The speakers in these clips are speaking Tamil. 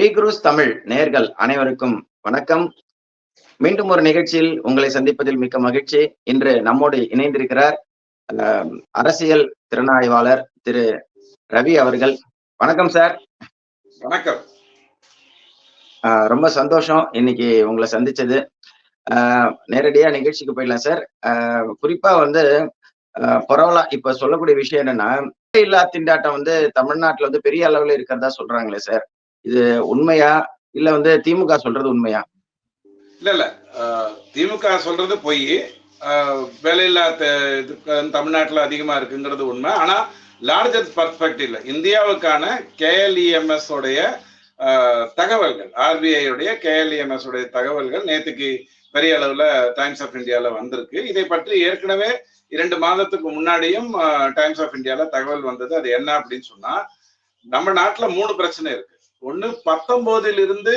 ஸ்பீக்ரூஸ் தமிழ் நேர்கள் அனைவருக்கும் வணக்கம். மீண்டும் ஒரு நிகழ்ச்சியில் உங்களை சந்திப்பதில் மிக்க மகிழ்ச்சி. இன்று நம்மோடு இணைந்திருக்கிறார் அரசியல் திறனாய்வாளர் திரு ரவி அவர்கள். வணக்கம் சார். வணக்கம். ரொம்ப சந்தோஷம் இன்னைக்கு உங்களை சந்திச்சது. நேரடியா நிகழ்ச்சிக்கு போயிடலாம் சார். குறிப்பா வந்து பரவலா இப்ப சொல்லக்கூடிய விஷயம் என்னன்னா இல்லா திண்டாட்டம் வந்து தமிழ்நாட்டுல வந்து பெரிய அளவுல இருக்கிறதா சொல்றாங்களே சார். இது உண்மையா? இல்ல வந்து திமுக சொல்றது உண்மையா? இல்ல இல்ல ஆஹ், திமுக சொல்றது பொய். வேலையில்லா த- தமிழ்நாட்டுல அதிகமா இருக்குங்கிறது உண்மை. ஆனா லார்ஜர் பர்ஸ்பெக்டிவ்ல இந்தியாவுக்கான கேஎல்இஎம்எஸ் உடைய ஆஹ், தகவல்கள் ஆர்பிஐ உடைய கேஎல்இஎம்எஸ் உடைய தகவல்கள் நேத்துக்கு பெரிய அளவுல டைம்ஸ் ஆஃப் இந்தியால வந்திருக்கு. இதை பற்றி ஏற்கனவே இரண்டு மாதத்துக்கு முன்னாடியும் டைம்ஸ் ஆஃப் இந்தியால தகவல் வந்தது. அது என்ன அப்படின்னு சொன்னா நம்ம நாட்டுல மூணு பிரச்சனை இருக்கு. ஒண்ணு பத்தொன்பதுல இருந்து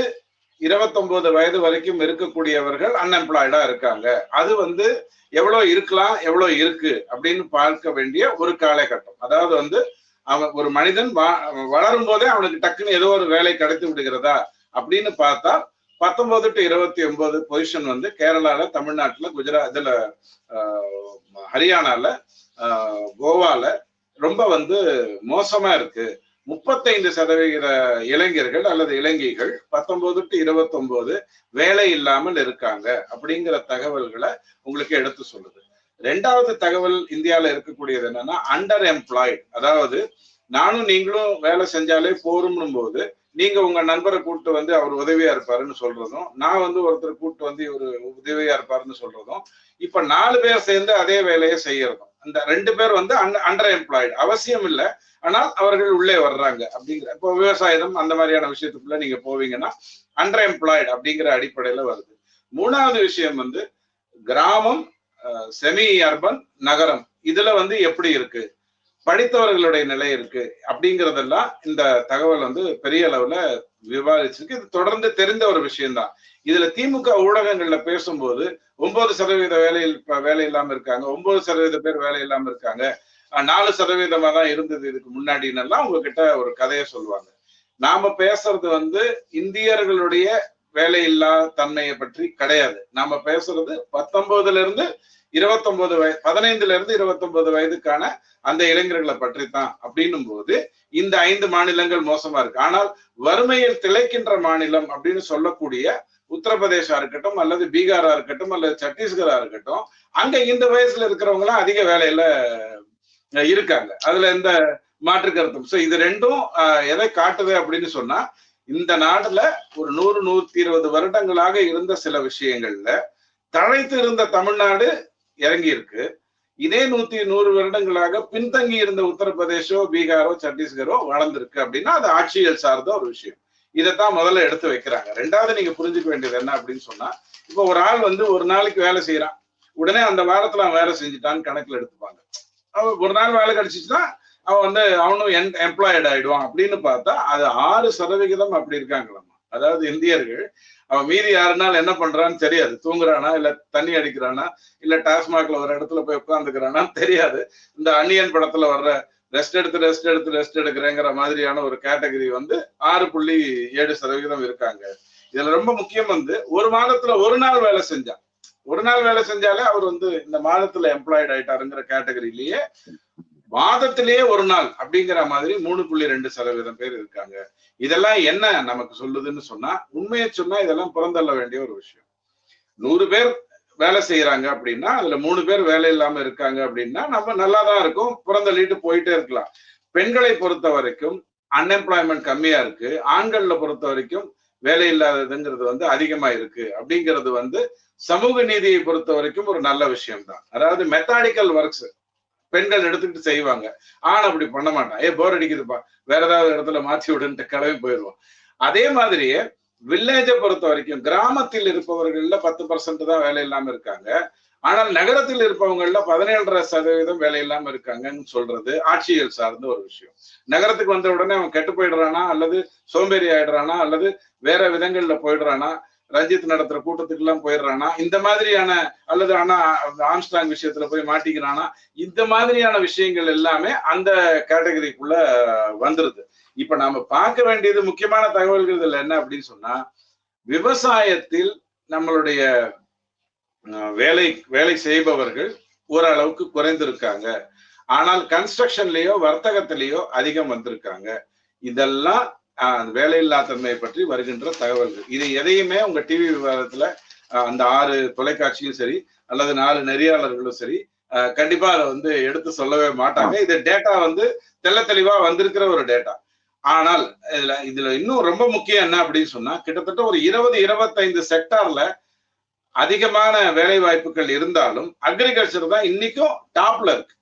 இருபத்தொன்பது வயது வரைக்கும் இருக்கக்கூடியவர்கள் அன்எம்ப்ளாய்டா இருக்காங்க. அது வந்து எவ்வளவு இருக்கலாம் எவ்வளவு இருக்கு அப்படின்னு பார்க்க வேண்டிய ஒரு காலகட்டம். அதாவது வந்து அவன் ஒரு மனிதன் வளரும் போதே அவனுக்கு டக்குன்னு ஏதோ ஒரு வேலை கிடைத்து விடுகிறதா அப்படின்னு பார்த்தா பத்தொன்பது டு இருபத்தி ஒன்பது பொசிஷன் வந்து கேரளால தமிழ்நாட்டுல குஜராத் இதுல ஹரியானால ஆஹ், கோவால ரொம்ப வந்து மோசமா இருக்கு. முப்பத்தைந்து சதவிகித இளைஞர்கள் அல்லது இளைஞர்கள் பத்தொன்பது டு இருபத்தொன்பது வேலை இல்லாமல் இருக்காங்க அப்படிங்கிற தகவல்களை உங்களுக்கு எடுத்து சொல்லுது. ரெண்டாவது தகவல் இந்தியால இருக்கக்கூடியது என்னன்னா அண்டர் எம்ப்ளாய்டு அதாவது நானும் நீங்களும் வேலை செஞ்சாலே போரும்னும் போது நீங்க உங்க நண்பரை கூப்பிட்டு வந்து அவர் உதவியா இருப்பாருன்னு சொல்றதும் நான் வந்து ஒருத்தர் கூப்பிட்டு வந்து இவர் உதவியா இருப்பாருன்னு சொல்றதும் இப்ப நாலு பேர் சேர்ந்து அதே வேலையை செய்யறதும். அந்த ரெண்டு பேர் வந்து அண்டர் எம்ப்ளாய்டு அவசியம் இல்லை ஆனால் அவர்கள் உள்ளே வர்றாங்க அப்படிங்கிற இப்போ விவசாயம் அந்த மாதிரியான விஷயத்துக்குள்ள நீங்க போவீங்கன்னா அண்டர் எம்ப்ளாய்டு அப்படிங்கிற அடிப்படையில வருது. மூணாவது விஷயம் வந்து கிராமம் செமி அர்பன் நகரம். இதுல வந்து எப்படி இருக்கு? படித்தவர்களுடைய நிலை இருக்கு. அப்படிங்கறதெல்லாம் இந்த தகவல் வந்து பெரிய அளவுல விவாதிச்சிருக்கு. இது தொடர்ந்து தெரிந்த ஒரு விஷயம்தான். இதுல திமுக ஊடகங்கள்ல பேசும்போது ஒன்பது சதவீத வேலையில் வேலை இல்லாம இருக்காங்க. ஒன்பது சதவீத பேர் வேலை இல்லாம இருக்காங்க. நாலு சதவீதமா தான் இருந்தது இதுக்கு முன்னாடினெல்லாம் உங்ககிட்ட ஒரு கதையை சொல்லுவாங்க. நாம பேசுறது வந்து இந்தியர்களுடைய வேலையில்லா தன்மையை பற்றி கிடையாது. நாம பேசுறது பத்தொன்பதுல இருந்து இருபத்தொன்பது வயது பதினைந்துல இருந்து இருபத்தொன்பது வயதுக்கான அந்த இளைஞர்களை பற்றி தான் அப்படின்னும் போது இந்த ஐந்து மாநிலங்கள் மோசமா இருக்கு. ஆனால் வறுமையில் திளைக்கின்ற மாநிலம் அப்படின்னு சொல்லக்கூடிய உத்தரப்பிரதேசா இருக்கட்டும் அல்லது பீகாரா இருக்கட்டும் அல்லது சத்தீஸ்கரா இருக்கட்டும் அங்க இந்த வயசுல இருக்கிறவங்க எல்லாம் அதிக வேலையில இருக்காங்க. அதுல எந்த மாற்று கருத்தும். சோ இது ரெண்டும் அஹ், எதை காட்டுது அப்படின்னு சொன்னா இந்த நாடுல ஒரு நூறு நூத்தி இருபது வருடங்களாக இருந்த சில விஷயங்கள்ல தழைத்து இருந்த தமிழ்நாடு இறங்கி இருக்கு இதே நூத்தி நூறு வருடங்களாக பின்தங்கி இருந்த உத்தரப்பிரதேசோ பீகாரோ சத்தீஸ்கரோ வளர்ந்துருக்கு அப்படின்னா அது ஆட்சியல் சார்ந்த ஒரு விஷயம். இதைத்தான் முதல்ல எடுத்து வைக்கிறாங்க. ரெண்டாவது நீங்க புரிஞ்சுக்க வேண்டியது என்ன அப்படின்னு சொன்னா இப்போ ஒரு ஆள் வந்து ஒரு நாளைக்கு வேலை செய்யறான் உடனே அந்த வாரத்துல அவன் வேலை செஞ்சுட்டான்னு கணக்குல எடுத்துப்பாங்க. அவன் ஒரு நாள் வேலை கிடைச்சிச்சுன்னா அவன் வந்து அவனும் எம்ப்ளாய்டு ஆயிடுவான் அப்படின்னு பார்த்தா அது ஆறு சதவிகிதம் அப்படி இருக்காங்களாமா? அதாவது இந்தியர்கள் அவன் மீதி யாருனாலும் என்ன பண்றான்னு தெரியாது. தூங்குறானா இல்ல தண்ணி அடிக்கிறானா இல்ல டாஸ்மாக்ல ஒரு இடத்துல போய் உட்காந்துக்கிறானா தெரியாது. இந்த அன்னியன் படத்துல வர்ற ரெஸ்ட் எடுத்து ரெஸ்ட் எடுத்து ரெஸ்ட் எடுக்கிறேங்கிற மாதிரியான ஒரு கேட்டகரி வந்து ஆறு புள்ளி ஏழு சதவீதம் இருக்காங்க. இதுல ரொம்ப முக்கியம் வந்து ஒரு மாதத்துல ஒரு நாள் வேலை செஞ்சான் ஒரு நாள் வேலை செஞ்சாலே அவர் வந்து இந்த மாதத்துல எம்ப்ளாய்டு ஆயிட்டாருங்கிற கேட்டகரியிலேயே மாதத்திலேயே ஒரு நாள் அப்படிங்கிற மாதிரி மூணு புள்ளி ரெண்டு சதவீதம் பேர் இருக்காங்க. இதெல்லாம் என்ன நமக்கு சொல்லுதுன்னு சொன்னா உண்மையை சொன்னா இதெல்லாம் புறந்தள்ள வேண்டிய ஒரு விஷயம். நூறு பேர் வேலை செய்யறாங்க அப்படின்னா அதுல மூணு பேர் வேலை இல்லாம இருக்காங்க அப்படின்னா நம்ம நல்லா தான் இருக்கும் புறந்தள்ளிட்டு போயிட்டே இருக்கலாம். பெண்களை பொறுத்த வரைக்கும் அன்எம்ப்ளாய்மெண்ட் கம்மியா இருக்கு. ஆண்கள்ல பொறுத்த வரைக்கும் வேலை இல்லாததுங்கிறது வந்து அதிகமா இருக்கு. அப்படிங்கிறது வந்து சமூக நீதியை பொறுத்த வரைக்கும் ஒரு நல்ல விஷயம் தான் அதாவது மெத்தாடிக்கல் ஒர்க்ஸ் பெண்கள் எடுத்துக்கிட்டு செய்வாங்க. ஆண் அப்படி பண்ண மாட்டான். ஏ போர் அடிக்குதுப்பா. வேற ஏதாவது இடத்துல மாற்றி விடுன்ட்டு கிளம்பி போயிடுவோம் அதே மாதிரியே வில்லேஜை பொறுத்த வரைக்கும் கிராமத்தில் இருப்பவர்கள்ல பத்து பர்சன்ட் தான் வேலை இல்லாம இருக்காங்க. ஆனால் நகரத்தில் இருப்பவங்கள பதினேழரை சதவீதம் வேலை இல்லாம இருக்காங்கன்னு சொல்றது ஆட்சியல் சார்ந்த ஒரு விஷயம். நகரத்துக்கு வந்த உடனே அவன் கெட்டு போயிடுறானா? அல்லது சோம்பேறி ஆயிடுறானா? அல்லது வேற விதங்கள்ல போயிடுறானா? ரஞ்சித் நடத்துற கூட்டத்துக்கு எல்லாம் போயிடுறானா இந்த மாதிரியான அல்லது ஆனா ஆம்ஸ்டாங் விஷயத்துல போய் மாட்டிக்கிறானா இந்த மாதிரியான விஷயங்கள் எல்லாமே அந்த கேட்டகரிக்குள்ள வந்துருது. இப்ப நாம பார்க்க வேண்டியது முக்கியமான தகவல்கள் இதுல என்ன அப்படின்னு சொன்னா விவசாயத்தில் நம்மளுடைய வேலை வேலை செய்பவர்கள் ஓரளவுக்கு குறைந்திருக்காங்க. ஆனால் கன்ஸ்ட்ரக்ஷன்லயோ வர்த்தகத்திலேயோ அதிகம் வந்திருக்காங்க. இதெல்லாம் வேலையில்லா தன்மையை பற்றி வருகின்ற தகவல்கள். இது எதையுமே உங்க டிவி விவாதத்துல அந்த ஆறு தொலைக்காட்சியும் சரி அல்லது நாலு நெறியாளர்களும் சரி கண்டிப்பா அதை வந்து எடுத்து சொல்லவே மாட்டாங்க. இது டேட்டா வந்து தெள்ள தெளிவா வந்திருக்கிற ஒரு டேட்டா ஆனால் இதுல இதுல இன்னும் ரொம்ப முக்கியம் என்ன அப்படின்னு சொன்னா கிட்டத்தட்ட ஒரு இருபது இருபத்தைந்து செக்டார்ல அதிகமான வேலை வாய்ப்புகள் இருந்தாலும் அக்ரிகல்ச்சர் தான் இன்னைக்கும் டாப்ல இருக்கு.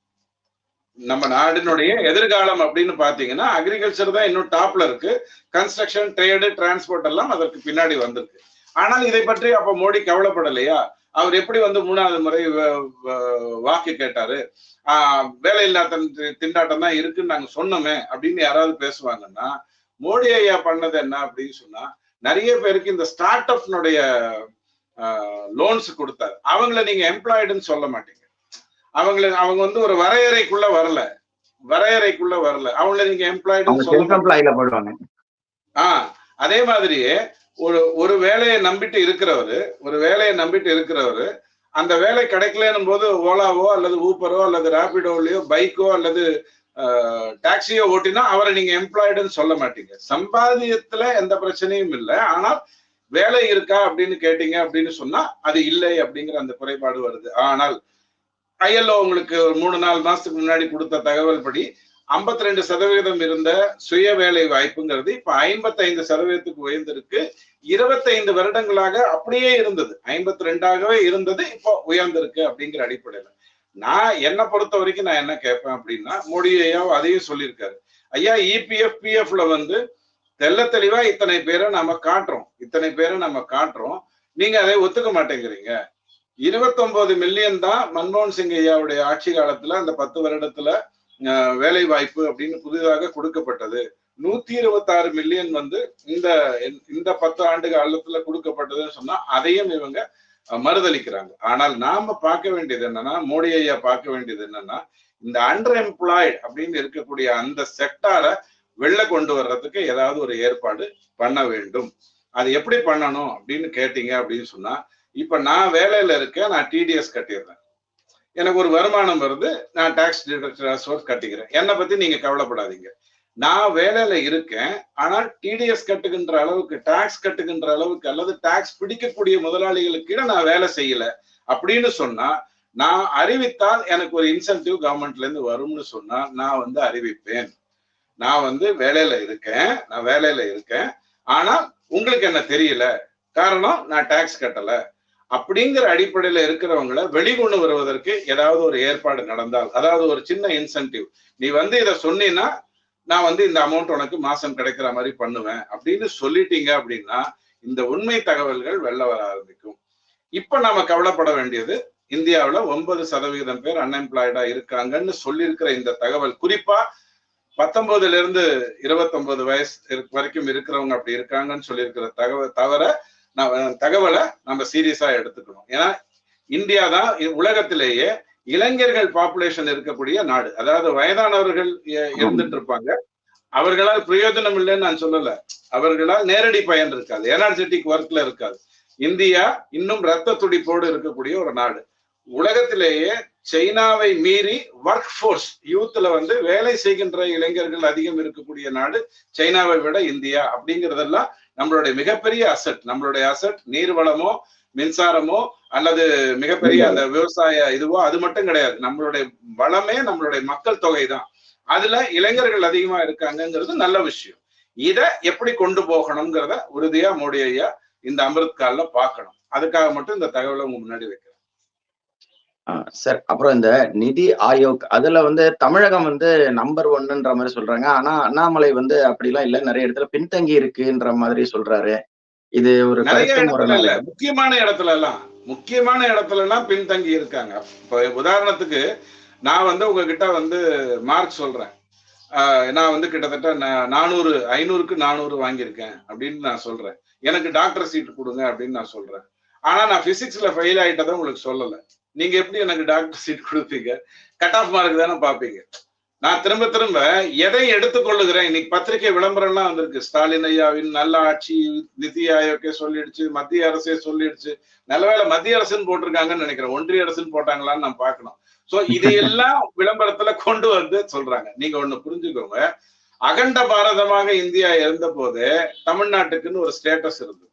நம்ம நாடினுடைய எதிர்காலம் அப்படின்னு பாத்தீங்கன்னா அக்ரிகல்ச்சர் தான் இன்னும் டாப்ல இருக்கு. கன்ஸ்ட்ரக்ஷன் ட்ரேடு டிரான்ஸ்போர்ட் எல்லாம் அதற்கு பின்னாடி வந்திருக்கு. ஆனால் இதை பற்றி அப்ப மோடி கவலைப்படலையா? அவர் எப்படி வந்து மூணாவது முறை வ- வ- வாக்கு கேட்டாரு? ஆஹ் வேலையில்லா திண்டாட்டம் தான் இருக்குன்னு நாங்க சொன்னோமே அப்படின்னு யாராவது பேசுவாங்கன்னா மோடி ஐயா பண்ணது என்ன அப்படின்னு சொன்னா நிறைய பேருக்கு இந்த ஸ்டார்ட் அப்னுடைய லோன்ஸ் கொடுத்தாரு. அவங்கள நீங்க எம்ப்ளாய்டுன்னு சொல்ல மாட்டீங்க. அவங்கள அவங்க வந்து ஒரு வரையறைக்குள்ள வரல. வரையறைக்குள்ள வரல. அவங்கள நீங்க போடுவாங்க ஆஹ் அதே மாதிரியே ஒரு ஒரு வேலையை நம்பிட்டு இருக்கிறவரு ஒரு வேலையை நம்பிட்டு இருக்கிறவரு அந்த வேலை கிடைக்கலன்னும் போது ஓலாவோ அல்லது ஊப்பரோ அல்லது ரேபிடோலயோ பைக்கோ அல்லது டாக்ஸியோ ஓட்டினா அவரை நீங்க எம்ப்ளாய்டுன்னு சொல்ல மாட்டீங்க. சம்பாதியத்துல எந்த பிரச்சனையும் இல்லை. ஆனால் வேலை இருக்கா அப்படின்னு கேட்டீங்க அப்படின்னு சொன்னா அது இல்லை அப்படிங்கிற அந்த குறைபாடு வருது. ஆனால் ஐஎல்ஓ உங்களுக்கு ஒரு மூணு நாலு மாசத்துக்கு முன்னாடி கொடுத்த தகவல் படி 52% ரெண்டு சதவீதம் இருந்த சுய வேலை வாய்ப்புங்கிறது இப்ப ஐம்பத்தைந்து சதவீதத்துக்கு உயர்ந்திருக்கு. இருபத்தைந்து வருடங்களாக அப்படியே இருந்தது. ஐம்பத்தி ரெண்டாகவே இருந்தது இப்போ உயர்ந்திருக்கு அப்படிங்கிற அடிப்படையில. நான் என்னை பொறுத்த வரைக்கும் நான் என்ன கேட்பேன் அப்படின்னா மோடி அதையும் சொல்லியிருக்காரு. ஐயா இபிஎஃப் பிஎஃப்ல வந்து தெள்ள தெளிவா இத்தனை பேரை நம்ம காட்டுறோம். இத்தனை பேரை நம்ம காட்டுறோம். நீங்க அதை ஒத்துக்க மாட்டேங்கிறீங்க. இருபத்தொன்பது மில்லியன் தான் மன்மோகன் சிங் ஐயாவுடைய ஆட்சி காலத்துல அந்த பத்து வருடத்துல வேலை வாய்ப்பு அப்படின்னு புதிதாக கொடுக்கப்பட்டது. நூத்தி இருபத்தி ஆறு மில்லியன் வந்து இந்த இந்த பத்து ஆண்டு காலத்துல கொடுக்கப்பட்டதுன்னு சொன்னா அதையும் இவங்க மறுதளிக்கிறாங்க. ஆனால் நாம பார்க்க வேண்டியது என்னன்னா மோடி ஐயா பார்க்க வேண்டியது என்னன்னா இந்த அண்டர் எம்ப்ளாய்டு அப்படின்னு இருக்கக்கூடிய அந்த செக்டாரை வெளில கொண்டு வர்றதுக்கு ஏதாவது ஒரு ஏற்பாடு பண்ண வேண்டும். அது எப்படி பண்ணணும் அப்படின்னு கேட்டீங்க அப்படின்னு சொன்னா இப்ப நான் வேலையில இருக்கேன் நான் டிடிஎஸ் கட்டிடுறேன். எனக்கு ஒரு வருமானம் வருது நான் டாக்ஸ் டிடக்டர் கட்டிக்கிறேன். என்னை பத்தி நீங்க கவலைப்படாதீங்க. நான் வேலையில இருக்கேன் ஆனால் டிடிஎஸ் கட்டுகின்ற அளவுக்கு டாக்ஸ் கட்டுகின்ற அளவுக்கு அல்லது டாக்ஸ் பிடிக்கக்கூடிய முதலாளிகளுக்கு நான் வேலை செய்யல அப்படின்னு சொன்னா நான் அறிவித்தால் எனக்கு ஒரு இன்சென்டிவ் கவர்மெண்ட்ல இருந்து வரும்னு சொன்னா நான் வந்து அறிவிப்பேன். நான் வந்து வேலையில இருக்கேன் நான் வேலையில இருக்கேன். ஆனா உங்களுக்கு என்ன தெரியல? காரணம் நான் டாக்ஸ் கட்டல. அப்படிங்கிற அடிப்படையில இருக்கிறவங்கள வெளிகொண்டு வருவதற்கு ஏதாவது ஒரு ஏற்பாடு நடந்தால் அதாவது ஒரு சின்ன இன்சென்டிவ் நீ வந்து இதை சொன்னீன்னா நான் வந்து இந்த அமௌண்ட் உனக்கு மாசம் கிடைக்கிற மாதிரி பண்ணுவேன் அப்படின்னு சொல்லிட்டீங்க அப்படின்னா இந்த உண்மை தகவல்கள் வெளில வர ஆரம்பிக்கும். இப்ப நாம கவலைப்பட வேண்டியது இந்தியாவுல ஒன்பது சதவீதம் பேர் அன்எம்ப்ளாய்டா இருக்காங்கன்னு சொல்லியிருக்கிற இந்த தகவல். குறிப்பா பத்தொன்பதுல இருந்து இருபத்தொன்பது வயசு வரைக்கும் இருக்கிறவங்க அப்படி இருக்காங்கன்னு சொல்லியிருக்கிற தகவல் தவிர தகவலை நம்ம சீரியஸா எடுத்துக்கணும். ஏன்னா இந்தியா தான் உலகத்திலேயே இளைஞர்கள் பாப்புலேஷன் இருக்கக்கூடிய நாடு. அதாவது வயதானவர்கள் இருந்துட்டு இருப்பாங்க அவர்களால் பிரயோஜனம் இல்லைன்னு நான் சொல்லல. அவர்களால் நேரடி பயன் இருக்காது. எனர்ஜெட்டிக் ஒர்க்ல இருக்காது. இந்தியா இன்னும் ரத்த துடிப்போடு இருக்கக்கூடிய ஒரு நாடு. உலகத்திலேயே சைனாவை மீறி ஒர்க் ஃபோர்ஸ் யூத்ல வந்து வேலை செய்கின்ற இளைஞர்கள் அதிகம் இருக்கக்கூடிய நாடு சைனாவை விட இந்தியா அப்படிங்கறதெல்லாம் நம்மளுடைய மிகப்பெரிய அசட் நம்மளுடைய அசட் நீர்வளமோ மின்சாரமோ அல்லது மிகப்பெரிய அந்த விவசாய இதுவோ அது மட்டும் கிடையாது. நம்மளுடைய வளமே நம்மளுடைய மக்கள் தொகை தான். அதுல இளைஞர்கள் அதிகமா இருக்காங்கங்கிறது நல்ல விஷயம். இத எப்படி கொண்டு போகணுங்கிறத உறுதியா மோடி ஐயா இந்த அமிர்த் கால்ல பார்க்கணும். அதுக்காக மட்டும் இந்த தகவலை உங்க முன்னாடி வைக்கிறேன். சார் அப்புறம் இந்த நிதி ஆயோக் அதுல வந்து தமிழகம் வந்து நம்பர் ஒன்னுன்ற மாதிரி சொல்றாங்க. ஆனா அண்ணாமலை வந்து அப்படிலாம் இல்ல. நிறைய இடத்துல பின்தங்கி இருக்குன்ற மாதிரி சொல்றாரு. இது ஒரு. முக்கியமான இடத்துல எல்லாம் முக்கியமான இடத்துல எல்லாம் பின்தங்கி இருக்காங்க. இப்ப உதாரணத்துக்கு நான் வந்து உங்ககிட்ட வந்து மார்க் சொல்றேன். ஆஹ் நான் வந்து கிட்டத்தட்ட நானூறு ஐநூறுக்கு நானூறு வாங்கியிருக்கேன் அப்படின்னு நான் சொல்றேன். எனக்கு டாக்டர் சீட் கொடுங்க அப்படின்னு நான் சொல்றேன். ஆனா நான் பிசிக்ஸ்ல ஃபெயில் ஆயிட்டதை உங்களுக்கு சொல்லல. நீங்க எப்படி எனக்கு டாக்டர் சீட் கொடுப்பீங்க? கட் ஆஃப் மார்க் தானே பாப்பீங்க நான் திரும்ப திரும்ப எதை எடுத்துக்கொள்ளுகிறேன்? இன்னைக்கு பத்திரிகை விளம்பரம்லாம் வந்திருக்கு. ஸ்டாலின் ஐயாவின் நல்ல ஆட்சி நிதி ஆயோக்கே சொல்லிடுச்சு மத்திய அரசே சொல்லிடுச்சு. நல்லவேளை மத்திய அரசுன்னு போட்டிருக்காங்கன்னு நினைக்கிறேன். ஒன்றிய அரசுன்னு போட்டாங்களான்னு நான் பார்க்கணும். சோ இதையெல்லாம் விளம்பரத்துல கொண்டு வந்து சொல்றாங்க. நீங்க ஒண்ணு புரிஞ்சுக்கோங்க. அகண்ட பாரதமாக இந்தியா இருந்த போது தமிழ்நாட்டுக்குன்னு ஒரு ஸ்டேட்டஸ் இருந்தது.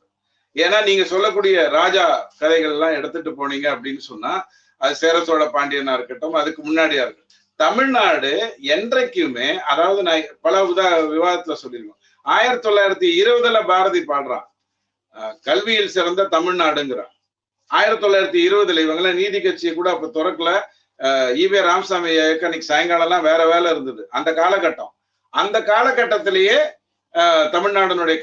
ஏன்னா நீங்க சொல்லக்கூடிய ராஜா கதைகள் எல்லாம் எடுத்துட்டு போனீங்க அப்படின்னு சொன்னா அது சேர சோழ பாண்டியனா இருக்கட்டும் அதுக்கு முன்னாடியா இருக்கட்டும். தமிழ்நாடு என்றைக்குமே அதாவது நான் பல உதா விவாதத்துல சொல்லியிருக்கோம். ஆயிரத்தி தொள்ளாயிரத்தி இருபதுல பாரதி பாடுறான். கல்வியில் சிறந்த தமிழ்நாடுங்கிறான். ஆயிரத்தி தொள்ளாயிரத்தி இருபதுல இவங்கள நீதி கட்சியை கூட அப்ப துறக்கல. ஈவே ராமசாமி ஐயாவுக்கு அன்னைக்கு சாயங்காலம் எல்லாம் வேற வேலை இருந்தது. அந்த காலகட்டம். அந்த காலகட்டத்திலேயே அஹ்,